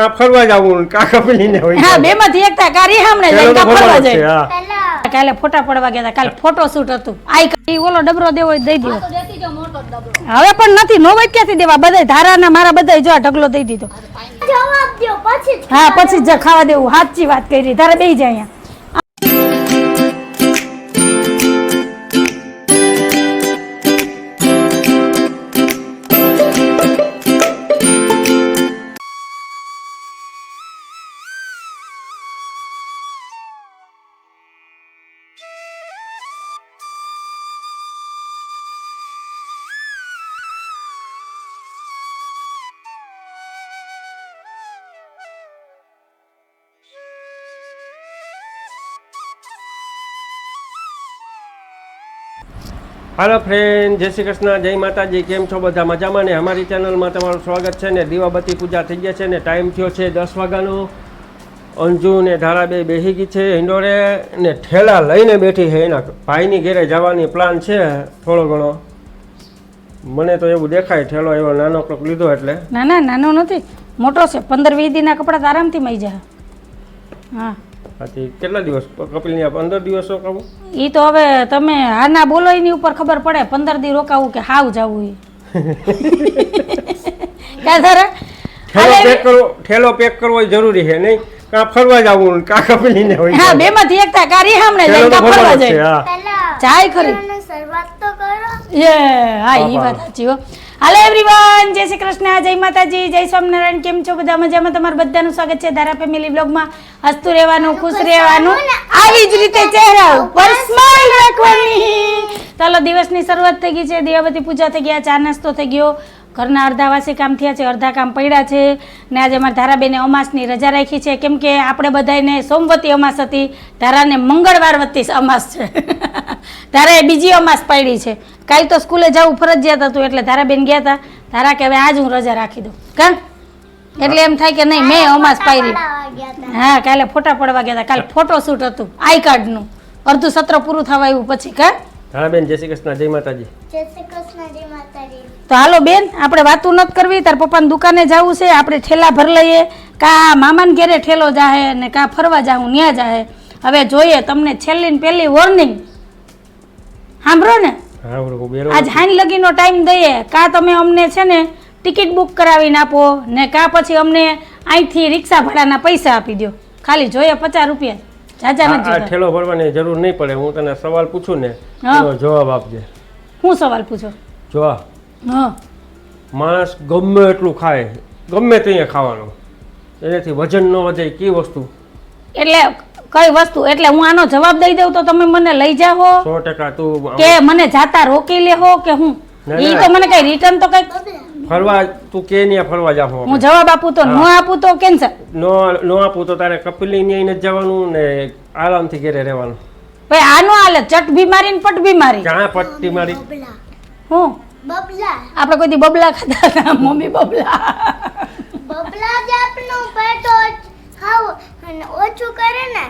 કાં ફરવા જવું કાં કપલીને હોય હા બે માંથી એકતા કારી સામે જાય કા ફરવા જાય હા. કાલે ફોટા પડવા ગયા કાલે ફોટો શૂટ હતું. આઈ કરી ઓલો ડબરો દેવો દઈ દીધો. હવે પણ નથી નો વઈ ક્યાંથી દેવા બધા ધારાના મારા બધા જો આ ઢગલો દઈ દીધો. જવાબ દો પછી હા પછી જ ખાવા દેવું સાચી વાત કરી ધારા બેહી જાય અહીંયા. હાલો ફ્રેન્ડ જય શ્રી કૃષ્ણ, જય માતાજી, કેમ છો બધા? મજામાં ને? અમારી ચેનલમાં તમારું સ્વાગત છે ને? દીવાબત્તી પૂજા થઈ ગયા છે ને? ટાઈમ થયો છે દસ વાગ્યાનો. અંજુ ને ધારાબે બેસી ગઈ છે હિંડોળે ને ઠેલા લઈને બેઠી છે એના ભાઈની ઘેરે જવાની પ્લાન છે થોડો ઘણો. મને તો એવું દેખાય ઠેલો એવો નાનો કોક લીધો એટલે. ના ના, નાનો નથી. મોટો છે. પંદર, વીસ દિનના કપડાં આરામથી મળી જાય. હા. બાકી કેટલા દિવસ કપિલની આ પંદર દિવસ રોકાવું? એ તો હવે તમે હા ના બોલો એની ઉપર ખબર પડે પંદર દી રોકાવું કે હાવ જવું એ ક્યાં ધારા? ઠેલો પેક કરવો ઠેલો પેક કરવો જરૂરી છે નહીં? કા ફરવા જવું કા કપિલીને હોય હા બે માંથી એકતા થાય કા ઠેલો જાય કા ફરવા જાય? જાય ખરી. શરૂઆત તો કરો. એ હા ઈ વાત સાચી હો. હાલો એવરીવન જય શ્રી કૃષ્ણ જય માતાજી જય સ્વામિનારાયણ કેમ છો બધા? મજામાં તમારું બધાનું સ્વાગત છે ધારા ફેમિલી બ્લોગમાં હસતું રહેવાનું ખુશ રહેવાનું આવી જ રીતે ચહેરા ઉપર સ્માઈલ રાખવાની. ચાલો દિવસની શરૂઆત થઈ ગઈ છે. દિવાબતી પૂજા થઈ ગયા ચા નાસ્તો થઈ ગયો. ઘરના અડધા વાસી કામ થયા છે અડધા કામ પડ્યા છે ને આજે અમારા ધારાબેને અમાસની રજા રાખી છે. કેમ કે આપણે બધાને સોમવતી અમાસ હતી ધારાને મંગળવાર વતી અમાસ છે. ધારાએ બીજી અમાસ પાડી છે. કાલ તો સ્કૂલે જવું ફરજિયાત હતું એટલે ધારાબેન ગયા હતા ધારા કે હવે આજ હું રજા રાખી દઉં. કા એટલે એમ થાય કે નહીં મેં અમાસ પાડી. હા કાલે ફોટા પડવા ગયા હતા કાલે ફોટો શૂટ હતું આઈ કાર્ડનું. અડધું સત્ર પૂરું થવા આવ્યું પછી કા? હા બેન જય શ્રી કૃષ્ણ જય માતાજી. જય શ્રી કૃષ્ણ જય માતાજી. તો હાલો બેન આપણે વાતું નથી કરવી તાર પપ્પાની દુકાને જવું છે આપણે ઠેલા ભર લઈએ. કા મામાને ઘેરે ઠેલો જાહે ને કા ફરવા જાઉં ન્યા જાહે. હવે જોઈએ તમને છેલ્લી ને પહેલી વોર્નિંગ સાંભળો ને? આજ હાઈન લગીનો ટાઈમ દઈએ. કા તમે અમને છે ને ટિકિટ બુક કરાવીને આપો ને કા પછી અમને અહીંથી રિક્ષા ભાડાના પૈસા આપી દો ખાલી જોઈએ પચાસ રૂપિયા. જાજા નથી આ ઠેલો ભરવાની જરૂર નહીં પડે. હું તને સવાલ પૂછું ને એનો જવાબ આપજે. હું સવાલ પૂછો? જો હા. માણસ ગમે એટલું ખાય ગમે તે ખાવાનું. એનાથી વજન ન વધે કઈ વસ્તુ? એટલે કઈ વસ્તુ? એટલે હું આનો જવાબ દઈ દઉં તો તમે મને લઈ જાઓ. સો ટકા તું કે મને જાતા રોકી લેહો કે હું? એ તો મને કઈ રિટર્ન તો કઈ ફરવા તું કે નહીં ફરવા જાવ હું જવાબ આપું તો ન આપું તો કેન્સલ નો નો આપું તો તારે કપિલની ન્યાય ન જવાનું ને આરામથી ઘરે રહેવાનું. ભાઈ આનો હાલે ચટ બીમારી ને પટ બીમારી. ક્યાં પટ બીમારી. હું? બબલા. આપણે કોઈ દી બબલા ખાતા હતા મમ્મી બબલા. બબલા જ આપનું પેટ ખાવ અને ઓછું કરે ને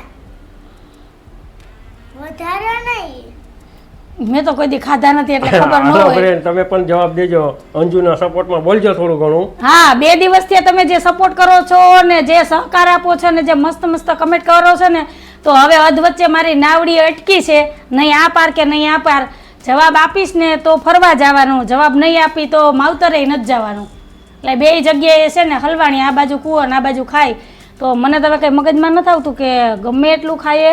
વધારે નહીં. મેં તો કોઈ દી ખાધા નથી એટલે ખબર ન હોય. તમે પણ જવાબ દેજો. અંજુના સપોર્ટમાં બોલજો થોડું ઘણું. હા બે દિવસથી તમે જે સપોર્ટ કરો છો ને જે સહકાર આપો છો ને જે મસ્ત મસ્ત કમેન્ટ કરો છો ને તો હવે અધવચ્ચે મારી નાવડી અટકી છે. નહીં આ પાર કે નહીં આ પાર. જવાબ આપીશ ને તો ફરવા જવાનું. જવાબ નહીં આપી તો માવતરે નથી જવાનું. એટલે બે જગ્યાએ છે ને હલવાણી આ બાજુ કૂવો ને આ બાજુ ખાય તો મને તો કંઈ મગજમાં નથી આવતું કે ગમે એટલું ખાઈએ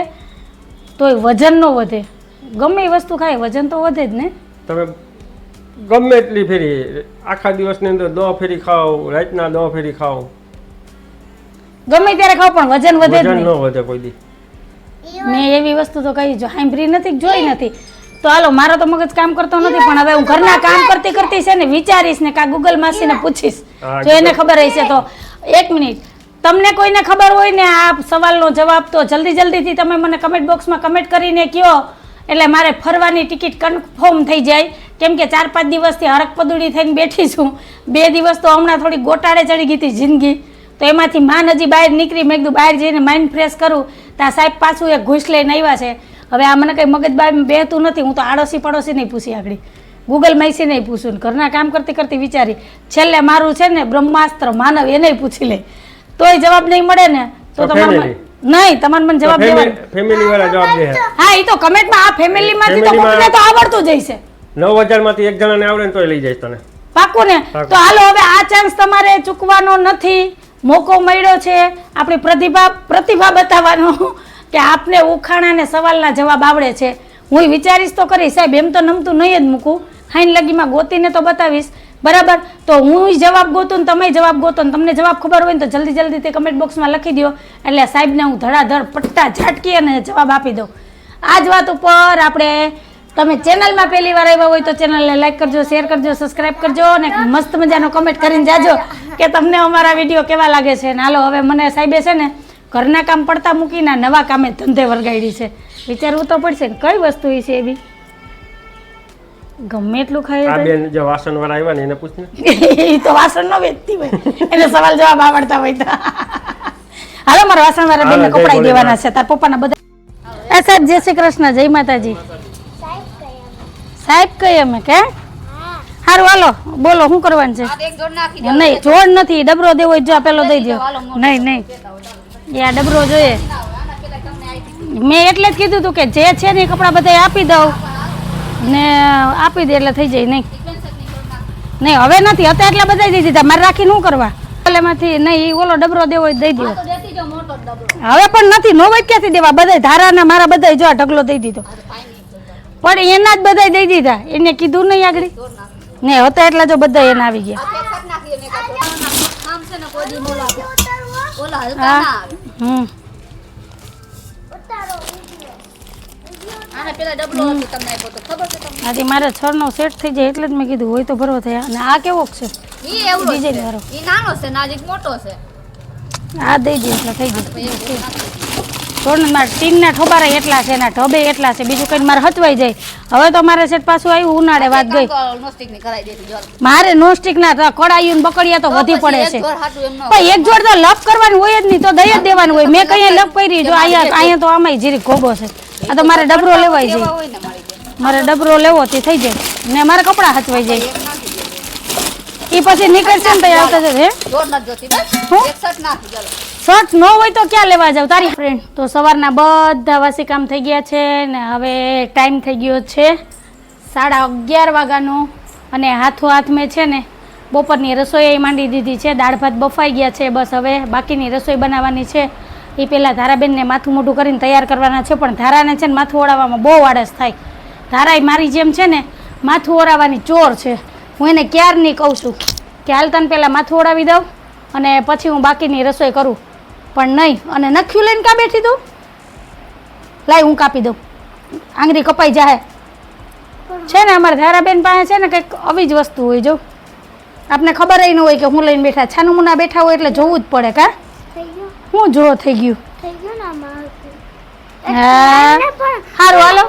તોય વજન ન વધે. ગમે એ વસ્તુ ખાય વજન તો વધે જ ને. તમે ગમે એટલી ફેરી આખા દિવસની અંદર દો ફેરી ખાઓ રાતના દો ફેરી ખાઓ. ગમે ત્યારે ખાવ પણ વજન વધે જ વજન નહીં. ન વધે કોઈ દી. મેં એવી વસ્તુ તો કઈ જો સાંભળી નથી કે જોઈ નથી. તો હાલો મારો તો મગજ કામ કરતો નથી પણ હવે હું ઘરના કામ કરતી કરતી છે ને વિચારીશ ને કા ગૂગલ માસીને પૂછીશ. હા, જો એને ખબર હશે તો. એક મિનિટ. તમને કોઈને ખબર હોય ને આ સવાલનો જવાબ તો જલ્દી જલ્દીથી તમે મને કમેન્ટ બોક્સમાં કમેન્ટ કરીને કહો. એટલે મારે ફરવાની ટિકિટ કન્ફર્મ થઈ જાય. કેમ કે ચાર પાંચ દિવસથી હરક પદુડી થઈને બેઠી છું. બે દિવસ તો હમણાં થોડી ગોટાળે ચડી ગઈ હતી જિંદગી. તો એમાંથી માન હજી બહાર નીકળી મેં કીધું બહાર જઈને માઇન્ડ ફ્રેશ કરું. ત્યાં સાહેબ પાછું એક ઘૂસ લઈને આવ્યા છે. હવે આ મને કંઈ મગજ બાર બેહતું નથી. હું તો આડોશી પડોશી નહીં પૂછી આગળ. ગૂગલ માઈસી નહીં પૂછું ને ઘરના કામ કરતી કરતી વિચારી છેલ્લે મારું છે ને બ્રહ્માસ્ત્ર માનવ એને પૂછી લે. તોય જવાબ નહીં મળે ને તો તમારે. નહીં તમારે મને જવાબ દેવાનો. ફેમિલી વાળા જવાબ દે. હા એ તો કમેન્ટમાં આ ફેમિલીમાંથી તો Family કોકને તો આવડતું જ હશે. નવમાંથી એક જણાને આવડે ને તોય લઈ જઈશ તને. પાકું ને? તો હાલો હવે આ ચાન્સ તમારે ચૂકવાનો નથી. મોકો મળ્યો છે. આપણી પ્રતિભા પ્રતિભા બતાવવાનો કે આપને ઉખાણા ને સવાલના જવાબ આવડે છે. હું વિચારીશ તો કરી સાહેબ એમ તો નમતું નહીં જ મૂકું. હાઈન લગીમાં ગોતીને તો બતાવીશ. બરાબર? તો હું જવાબ ગોતું ને તમે જવાબ ગોતો ને તમને જવાબ ખબર હોય ને તો જલ્દી જલ્દી તે કમેન્ટ બોક્સમાં લખી દો એટલે સાહેબને હું ધડાધડ પટ્ટા ઝાટકી અને જવાબ આપી દઉં. આ જ વાત ઉપર આપણે તમે ચેનલમાં પહેલી વાર આવ્યા હોય તો ચેનલને લાઈક કરજો શેર કરજો સબસ્ક્રાઇબ કરજો અને મસ્ત મજાનો કમેન્ટ કરીને જાજો કે તમને અમારા વીડિયો કેવા લાગે છે. ને હાલો, હવે મને સાહેબે છે ને ઘરના કામ પડતા મૂકીને નવા કામે ધંધે વળગાડી છે. વિચારવું તો પડશે કઈ વસ્તુ છે એવી? ગમે એટલું આ ખાઈ બેન જે વાસણ વાળા આવ્યા ને એને પૂછ ને એ તો વાસણ નો વેચતી હોય. એને સવાલ જવાબ આવડતા હોય તો. હાલો મારા વાસણ વાળા બેન ને કપડાઈ દેવાના છે. તાર પપ્પાના બધા એ સાહેબ જય શ્રી કૃષ્ણ જય માતાજી. સાહેબ કઈ અમે? કે? સારું હાલો બોલો શું કરવાનું છે? નહીં જોડ નથી. ડબરો દેવો જો આ પેલો દઈ દો નહીં નહીં. એ આ ડબરો જોઈએ. મેં એટલે જ કીધું હતું કે જે છે ને એ કપડાં બધા આપી દઉં. ને આપી દે એટલે થઈ જાય નહીં. નહીં હવે નથી હતા એટલા બધા દઈ દીધા મારે રાખી શું કરવા. એમાંથી નહીં એ ઓલો ડબરો દેવો દઈ દો હવે પણ નથી નો હોય ક્યાંથી દેવા? બધા ધારાના મારા બધા જો ઢગલો દઈ દીધો. પણ એના જ બધા દઈ દીધા. એને કીધું નહીં આગળ? ને હતા એટલા જો બધા એના આવી ગયા. હા હમ. આથી મારે છરનો સેટ થઈ જાય એટલે જ મેં કીધું હોય તો ભરવો થયા. અને આ કેવો છે? ઈ એવડો છે. ઈ નાનો છે નાજીક મોટો છે. આ દઈ દે એટલે થઈ તો થોડ મારા ટીનના ઠોબારા એટલા છે એના ઢબે એટલા છે બીજું કંઈ મારે હચવાઈ જાય. હવે તો મારે સેટ પાછું આવ્યું ઉનાળે વાત ગઈ. મારે નોસ્ટિક ના કડાયું ને બકડિયા તો વધી પડે છે. પણ એક જોડ તો લપ કરવાનું હોય જ નહીં તો દઈ જ દેવાનું હોય. મેં કઈ લપ કરી જો અહીંયા અહીંયા તો આમાંય જીરી ગોબો છે. આ તો મારે ડબરો લેવાય જાય મારી ડબરો લેવો તે થઈ જાય. ને મારે કપડાં હચવાઈ જાય. એ પછી નીકળશે ને તો આવતા જશે હે? શર્ટ ન હોય તો ક્યાં લેવા જાવ? તારી ફ્રેન્ડ તો સવારના બધા વાસી કામ થઈ ગયા છે ને હવે ટાઈમ થઈ ગયો છે સાડા અગિયાર વાગ્યાનો અને હાથો હાથ મેં છે ને બપોરની રસોઈ માંડી દીધી છે. દાળ ભાત બફાઈ ગયા છે બસ હવે બાકીની રસોઈ બનાવવાની છે. એ પહેલાં ધારાબેનને માથું મોઢું કરીને તૈયાર કરવાના છે, પણ ધારાને છે ને માથું ઓળાવવામાં બહુ આળસ થાય. ધારાય મારી જેમ છે ને માથું ઓળાવવાની ચોર છે. હું એને ક્યારની કહું છું કે હાલ તને પહેલાં માથું ઓળાવી દઉં અને પછી હું બાકીની રસોઈ કરું. પણ નહીં. અને નખ્યું લઈને કાં બેઠી તું? લાય હું કાપી દઉં. આંગળી કપાઈ જાય છે ને અમારા ધારાબેન પાસે છે ને કંઈક આવી જ વસ્તુ હોય જો. આપને ખબર ન હોય કે હું લઈને બેઠા. છાનું મુના બેઠા હોય એટલે જોવું જ પડે કા? હું જો થઈ ગયું. હા. સારું હાલો.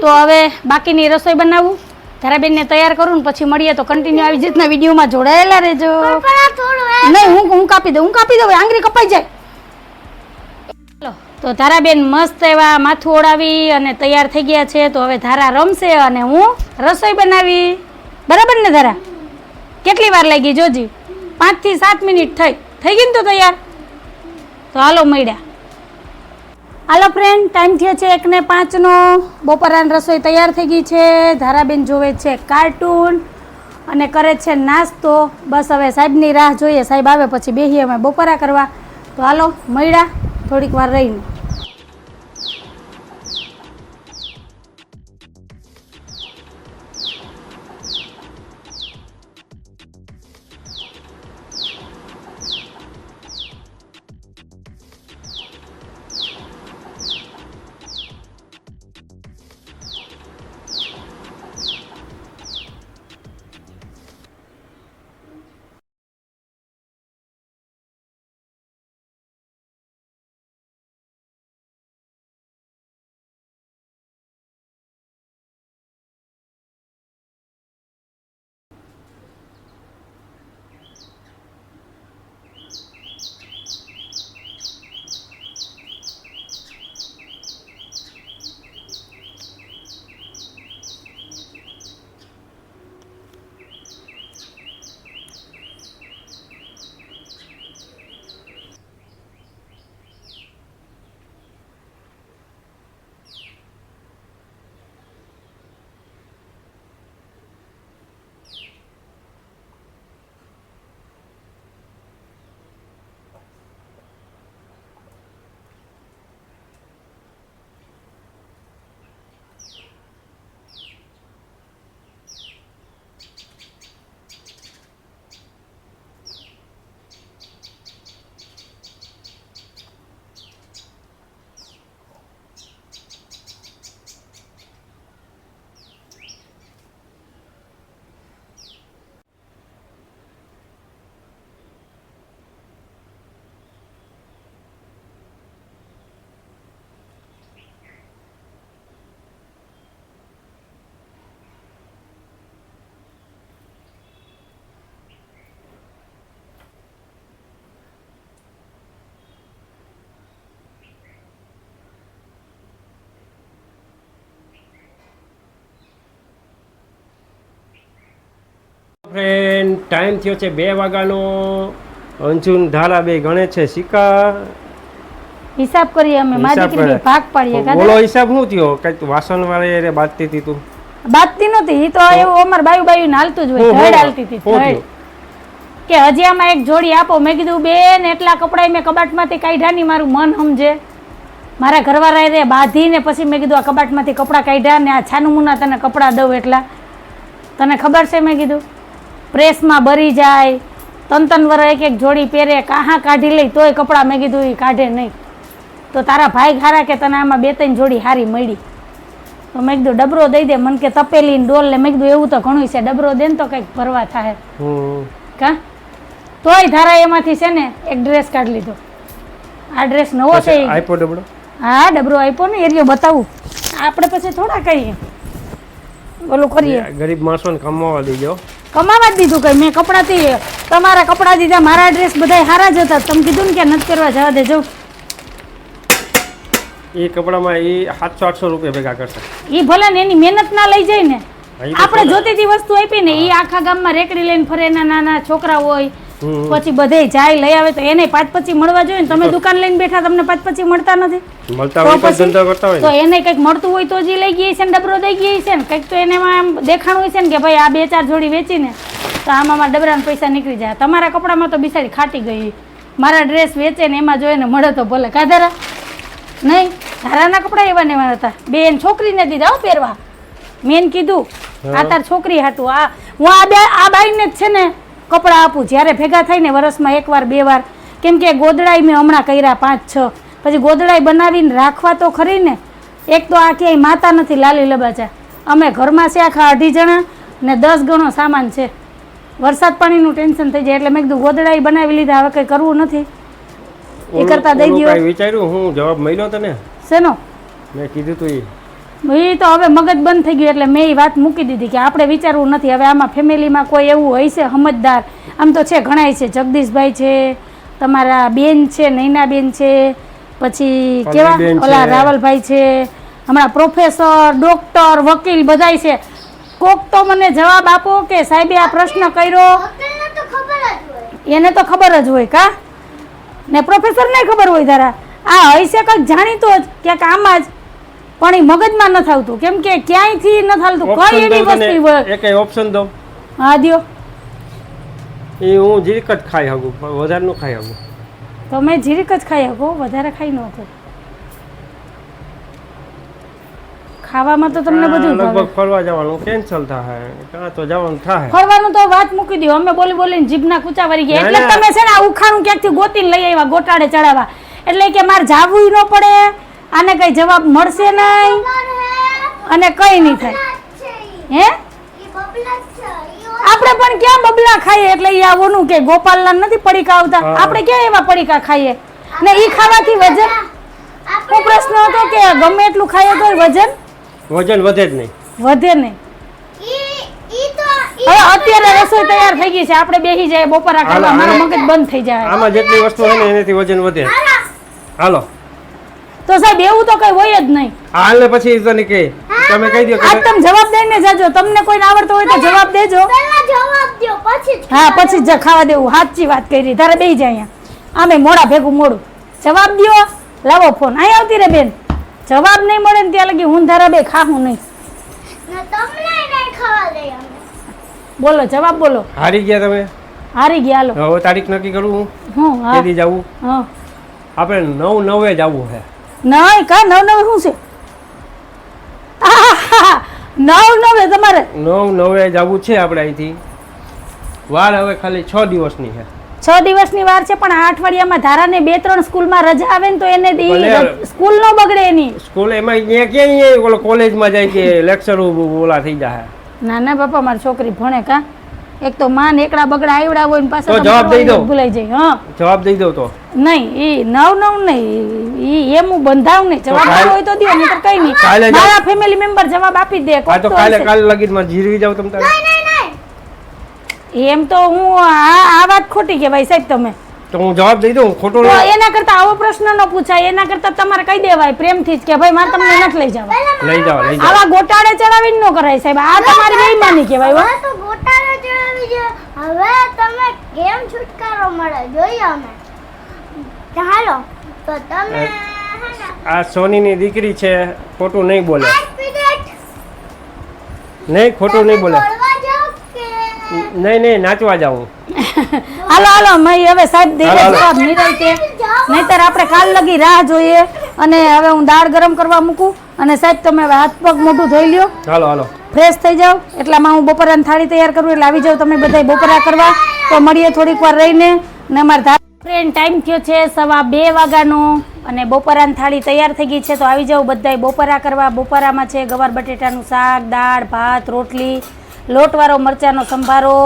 તો હવે બાકીની રસોઈ બનાવું. ધારાબેનને તૈયાર કરું ને પછી મળીએ તો કન્ટિન્યુ આવી રીતના વિડીયોમાં જોડાયેલા રહેજો. નહીં હું હું કાપી દઉં હું કાપી દઉં આંગળી કપાઈ જાય. તો ધારાબેન મસ્ત એવા માથું ઓળાવી અને તૈયાર થઈ ગયા છે. તો હવે ધારા રમશે અને હું રસોઈ બનાવી. બરાબર ને ધારા? કેટલી વાર લાગી જોજી? પાંચથી સાત મિનિટ થઈ. થઈ ગઈ ને તો તૈયાર? તો હાલો મળ્યા. હાલો ફ્રેન્ડ ટાઈમ થયો છે એકને પાંચનો બપોરાની રસોઈ તૈયાર થઈ ગઈ છે. ધારાબેન જોવે છે કાર્ટૂન અને કરે છે નાસ્તો. બસ હવે સાહેબની રાહ જોઈએ. સાહેબ આવે પછી બેહીએ અમે બપોરા કરવા. તો હાલો મળ્યા. થોડીક વાર રહીને. ટાઈમ થયો છે બે વાગ્યાનો. અંજુન ધારા બે ગણે છે સિક્કા હિસાબ કરીએ અમે મારી હિસાબ દીકરી ભાગ પાડીએ બોલો હિસાબ શું થયો? કંઈક વાસણ વાળે બાતતી હતી તું? બાતતી નહોતી ઈ તો એવું અમાર બાયુ બાયુ હાલતું જ હોય ધડ હાલતી હતી ધડ. કે હજી આમાં એક જોડી આપો મેં કીધું બેન એટલા કપડાં મેં કબાટમાંથી કાઢ્યા નહીં મારું મન સમજે. મારા ઘરવાળાએ રે બાંધીને પછી મેં કીધું આ કબાટમાંથી કપડાં કાઢ્યા ને આ છાનું મુના તને કપડાં દઉં એટલા. તને ખબર છે મેં કીધું? પ્રેસમાં બરી જાય. તન તન વર એક એક જોડી પહેરે કાહા કાઢી લઈ તોય કપડાં મેં કીધું એ કાઢે નહીં. તો તારા ભાઈ ખારા કે તને આમાં બે ત્રણ જોડી હારી મળી? તો મેં કીધું ડબરો દઈ દે. મને કે તપેલી ને ડોલ ને મેં કીધું એવું તો ઘણું છે. ડબરો દે ને તો કંઈક ભરવા થાય. કા? તોય ધારા એમાંથી છે ને એક ડ્રેસ કાઢી લીધો. આ ડ્રેસ નવો છે આપ્યો ડબરો? હા ડબરો આપ્યો ને એરિયો બતાવું. આપણે પછી થોડા કરીએ. ઓલું કરીએ. ગરીબ માણસોને કમાવા દેજો કમાવા જ દીધું કઈ. મેં કપડાથી તમારા કપડાં દીધા મારા ડ્રેસ બધા સારા જ હતા. તમે કીધું ને કે નથી કરવા જવા દેજો. એ કપડામાં એ સાતસો આઠસો રૂપિયા ભેગા કરશે. એ ભલે ને એની મહેનત ના લઈ જાય ને. આપણે. જોતી વસ્તુ આપી ને એ આખા ગામમાં રેકડી લઈને ફરે એના નાના છોકરા હોય. પછી બધે જાય લઈ આવે તો એને પાંચ પછી મળવા જોઈએ તમે દુકાન લઈને બેઠા તમને પાંચ પછી મળતા નથી. મળતા તો હોય તો કરતા હોય તો એને કંઈક મળતું હોય તો જ લઈ ગઈ છે ને ડબરો દઈ ગઈ છે ને કંઈક તો એને એમ દેખાણું હોય છે ને કે ભાઈ આ બે ચાર જોડી વેચીને તો આમાં મારા ડબરાના પૈસા નીકળી જાય. તમારા કપડામાં તો બિસાડી ખાટી ગઈ. મારા ડ્રેસ વેચે ને એમાં જોઈને મળે તો ભલે. કાધારા? નહીં? ધારાના કપડા એવા ને એવા હતા. બેન છોકરીને દીધા હો પહેરવા. મેન કીધું આ તાર છોકરી હાટું. આ હું આ બે આ બાઈને જ છે ને કપડાં આપું. જ્યારે ભેગા થઈને વરસમાં એકવાર બે વાર. કેમ કે ગોદડાઈ મેં હમણાં કર્યા પાંચ છ. પછી ગોદડાઈ બનાવીને રાખવા તો ખરી ને. એક તો આ ક્યાંય માતા નથી લાલી લબાચા અમે ઘરમાં છે આખા અઢી જણા ને દસ ગણો સામાન છે. વરસાદ પાણીનું ટેન્શન થઈ જાય એટલે મેં કીધું ગોદડાઈ બનાવી લીધા હવે કંઈ કરવું નથી. એ કરતા દઈ ઓલું વિચાર્યું? હું જવાબ મળ્યો તને? શેનો? મેં કીધું તું એ તો હવે મગજ બંધ થઈ ગયું એટલે મેં એ વાત મૂકી દીધી કે આપણે વિચારવું નથી. હવે આમાં ફેમિલીમાં કોઈ એવું હોય છે સમજદાર? આમ તો છે ઘણાય છે. જગદીશભાઈ છે તમારા બેન છે નૈનાબેન છે પછી કેવા? ઓલા રાવલભાઈ છે હમણાં પ્રોફેસર ડોક્ટર વકીલ બધાય છે. કોક તો મને જવાબ આપો કે સાહેબે આ પ્રશ્ન કર્યો? વકીલને તો ખબર જ હોય. એને તો ખબર જ હોય કા? ને પ્રોફેસર ને ખબર હોય તારા આ હૈસે કંઈક જાણીતો જ. ક્યાંક આમાં જ. પણ એ મગજમાં ન આવતું કેમ કે ક્યાંયથી ન આવતું કઈ એવી વસ્તુ હોય. એક ઓપ્શન દો હા દ્યો. એ હું જીરીક જ ખાઈ શકું. પણ વધારે નું ખાઈ શકું. તમે જીરીક જ ખાઈ શકો વધારે ખાઈ ન શકો. ખાવામાં તો તમને બધું લગભગ ફરવા જવાનું કેન્સલ થાય. કાં તો જવાનું થાય. ફરવાનું તો વાત મૂકી દો અમે બોલી બોલીને જીભના કૂચા વળી ગયા. એટલે તમે છે ને આ ઉખાણું ક્યાંકથી ગોતીને લઈ આવ્યા ગોટાળે ચડાવવા. એટલે કે મારે જાવું ન પડે. આને કઈ જવાબ મળશે નહીં? અને કઈ નહીં થાય. હે? આપણે પણ ક્યાં બબલા ખાઈએ એટલે એ આવોનું કે ગોપાલના નથી પડીકા આવતા? આપણે ક્યાં એવા પડીકા ખાઈએ? ને એ ખાવાથી વજન? હું પ્રશ્ન હતો કે ગમે એટલું ખાઈએ તો વજન? વજન વધે જ નહીં. વધે નહીં. ઈ ઈ તો ઈ હવે અત્યારે રસોઈ તૈયાર થઈ ગઈ છે. આપણે બેસી જાય બપોરા ખાવા. મારો મગજ બંધ થઈ જાય. આમાં જેટલી વસ્તુ હોય ને એનાથી વજન વધે. હાલો. તો સાહેબ એવું તો કઈ હોય જ નહીં. હાલ ને પછી તને કે. તમે કહી દો આજ કે તમે જવાબ દઈને જાજો. તમને કોઈને આવડતો હોય તો જવાબ દેજો. પહેલા જવાબ દો પછી હા પછી જ ખાવા દેવું. સાચી વાત કરી. તારે બેહી જાય અહીંયા. આમે મોડા ભેગું મોડું. જવાબ દ્યો. લાવો ફોન. અહીં આવતી રે બેન. જવાબ નહીં મળે ને ત્યાં લગી હું ધારા બે ખાવું નહીં. તમને નહીં ખાવા દે બોલો જવાબ બોલો. હારી ગયા તમે? હારી ગયા હાલો. હવે તારીખ નક્કી કરું હું? હું કેદી જવું? હા. આપણે નવ નવે જવું છે નહીં કા નવ નવે શું છે? નવ નવે તમારે. નવ નવે જવું છે આપણે અહીંથી. વાર હવે ખાલી છ દિવસની છે. છ દિવસની વાર છે પણ આ અઠવાડિયામાં ધારાને બે ત્રણ સ્કૂલમાં રજા આવે ને તો એને સ્કૂલ નો બગડે એની. સ્કૂલ એમાં ક્યાં અહીંયા ઓલો કોલેજમાં જાય કે લેક્ચર ઓલા થઈ જાય ના ના બાપા મારી છોકરી ભણે કા? એક તો માં એકડા બગડા આવડા હોય ને પાછા તો જવાબ દઈ દો. ભૂલાઈ જાય હા. જવાબ દઈ દો તો. નહીં ઈ નવ નવ નહીં ઈ એમ હું બંધાવ નહીં. જવાબ હોય તો દો નહીં કઈ નહીં. કાલે મારા ફેમિલી મેમ્બર જવાબ આપી દે તો કાલે કાલે લગી માં જીરવી જાવ તમ તારે. નહીં નહીં નહીં. એમ તો હું આ આ વાત ખોટી કહેવાય સાહેબ તમે. તો હું જવાબ દઈ દઉં ખોટો તો એના કરતા આવો પ્રશ્ન ન પૂછાય એના કરતા તમારે કહી દેવાય પ્રેમથી જ કે ભાઈ મારે તમને નથી લઈ જવા લઈ જાવ લઈ જાવ આવા ગોટાળે ચડાવીને ન કરાય સાહેબ આ તમારી બેઈમાની કહેવાય હો. ગોટાળે છે. હવે તમે કેમ છુટકારો મળે? જોઈએ અમે. ચાલો તો તમે આ સોનીની દીકરી છે ખોટું નહીં બોલે. નહીં ખોટું નહીં બોલે. નહીં નહીં નાચવા જાઉં. હાલો હાલો મય હવે સાહેબ ધીરે. જવાબ નિરાંતે નહીતર આપણે કાલ લગી રાહ જોઈએ અને હવે હું દાળ ગરમ કરવા મૂકું અને સાહેબ તમે હવે હાથ પગ મોઢું ધોઈ લ્યો. હાલો હાલો. ફ્રેશ થઈ જાઓ. એટલામાં હું બપોરાની થાળી તૈયાર કરું એટલે આવી જાઓ તમે બધા બપોરા કરવા. તો મળીએ થોડીક વાર રહીને. ને અમારા ફ્રેન્ડ ટાઈમ થયો છે સવા બે વાગ્યાનો અને બપોરાની થાળી તૈયાર થઈ ગઈ છે. તો આવી જાઓ બધાય બપોરા કરવા. બપોરામાં છે ગવાર બટેટાનું શાક દાળ ભાત રોટલી લોટવાળો મરચાંનો સંભારો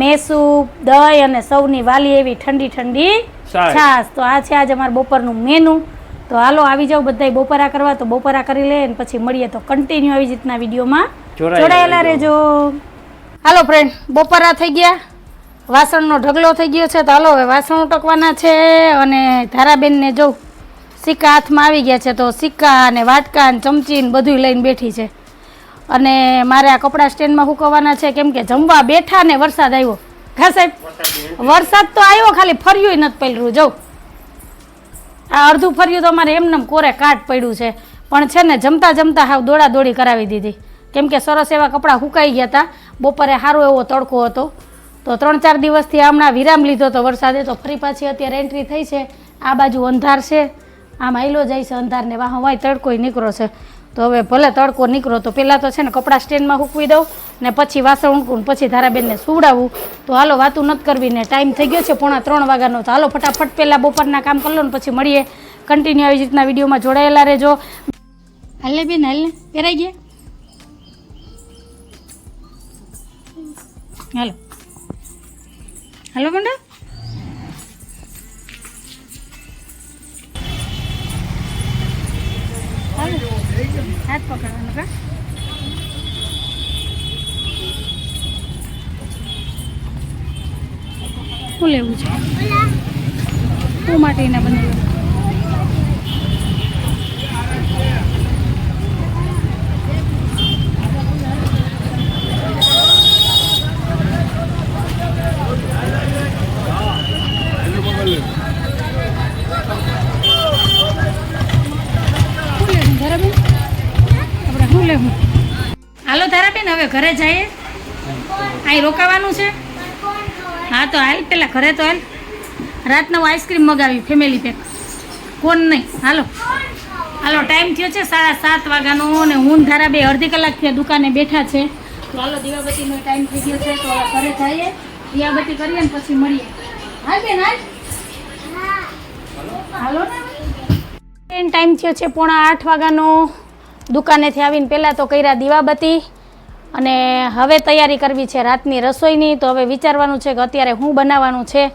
મેસૂપ દહીં અને સૌની વાલી એવી ઠંડી ઠંડી. છાશ. તો આ છે આજે અમારું બપોરનું મેનુ તો હાલો આવી જાઓ બધાય બપોરા કરવા તો બપોરા કરી લે અને પછી મળીએ. તો કન્ટિન્યુ આવી રીતના વિડીયોમાં. જોડાયેલા રહેજો. રહેજો. હાલો ફ્રેન્ડ બપોરા થઈ ગયા. વાસણનો ઢગલો થઈ ગયો છે. તો હાલો હવે વાસણ ઉટકવાના છે અને ધારાબેનને જોઉં સિક્કા હાથમાં આવી ગયા છે તો સિક્કા અને વાટકા અને ચમચી ને બધું લઈને બેઠી છે. અને મારે આ કપડાં સ્ટેન્ડમાં સુકવવાના છે. કેમ કે જમવા બેઠા ને વરસાદ આવ્યો. હા સાહેબ? વરસાદ તો આવ્યો ખાલી ફર્યું નથી પહેલું જવું આ અડધું ફર્યું તો અમારે એમને કોરે કાટ પડ્યું છે. પણ છે ને, જમતા જમતા હાવ દોડા દોડી કરાવી દીધી. કેમ કે સરસ એવા કપડાં હુકાઈ ગયા હતા બપોરે સારો એવો તડકો હતો. તો ત્રણ ચાર દિવસથી હમણાં વિરામ લીધો હતો વરસાદે તો ફરી પાછી અત્યારે એન્ટ્રી થઈ છે. આ બાજુ અંધાર છે. આમ આઈલો જાય છે અંધારને વાહ હોય તડકોય નીકળો છે. તો હવે ભલે તડકો નીકળો તો પહેલાં તો છે ને કપડાં સ્ટેન્ડમાં હૂકવી દઉં ને પછી વાસણ ઊંકું ને પછી ધારાબેનને સુવડાવું. તો હાલો વાતું નથી કરવી ને ટાઈમ થઈ ગયો છે પોણા ત્રણ વાગ્યાનો. તો હાલો ફટાફટ પહેલાં બપોરના કામ કરી લો ને પછી મળીએ. કન્ટિન્યુ આવી રીતના વિડીયોમાં જોડાયેલા રહેજો. હાલે બેન, હાલે પહેરાઈ ગયા? હાલો. હાલો મંડા હાલો. હાથ પકડવાનો કા? શું લેવું છે? શું માટીના બનેલું શું લેવું ધારાબેન આપણે શું લેવું ધારાબેન હવે ઘરે જઈએ? અહીં રોકાવાનું છે? હા, તો હાલ પેલા ઘરે તો હાલ. રાતના હું આઈસ્ક્રીમ મગાવી, ફેમિલી પેક. કોણ નહીં? હાલો. હાલો, ટાઈમ થયો છે સાડા સાત વાગ્યાનો અને હું ધારા બે અડધી કલાક થયા દુકાને બેઠા છે. તો હાલો, દીવાબત્તીનો ટાઈમ થઈ ગયો છે, તો ઘરે જઈએ. દીવાબત્તી કરીએ ને પછી મળીએ. હાલ બેન, હાલ. ને ટાઈમ થયો છે પોણા આઠ વાગ્યાનો. દુકાનેથી આવીને પહેલાં તો કર્યા દીવાબત્તી. અને હવે તૈયારી કરવી છે રાતની રસોઈની, તો હવે વિચારવાનું છે કે અત્યારે શું બનાવવાનું છે.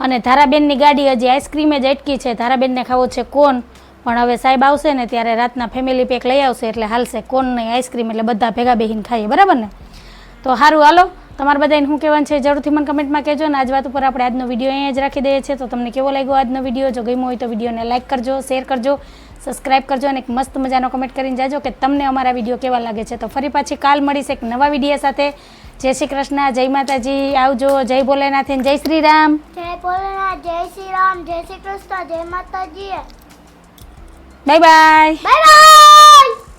અને ધારાબેનની ગાડી હજી આઈસ્ક્રીમે જ અટકી છે. ધારાબેનને ખાવો છે કોન. પણ હવે સાહેબ આવશે ને ત્યારે રાતના ફેમિલી પેક લઈ આવશે એટલે હાલશે કોન નહીં આઈસ્ક્રીમ એટલે બધા ભેગા બેહીને ખાઈએ. બરાબર ને? તો સારું હાલો. તમારે બધાને શું કહેવાનું છે જરૂરથી મને કમેન્ટમાં કહેજો અને આજ વાત ઉપર આપણે આજનો વીડિયો અહીંયા જ રાખી દઈએ છીએ. તો તમને કેવો લાગ્યો આજનો વીડિયો? જો ગમ્યો હોય તો વિડીયોને લાઇક કરજો શેર કરજો સબસ્ક્રાઇબ કરજો અને એક મસ્ત મજાનો કમેન્ટ કરીને જાજો કે તમને અમારા વીડિયો કેવા લાગે છે. તો ફરી પાછી કાલ મળીશ એક નવા વીડિયો સાથે. જય શ્રી કૃષ્ણ જય માતાજી આવજો જય ભોલેનાથ જય શ્રી રામ. જય ભોલેનાથ જય શ્રી રામ જય શ્રી કૃષ્ણ જય માતાજી. Bye bye bye bye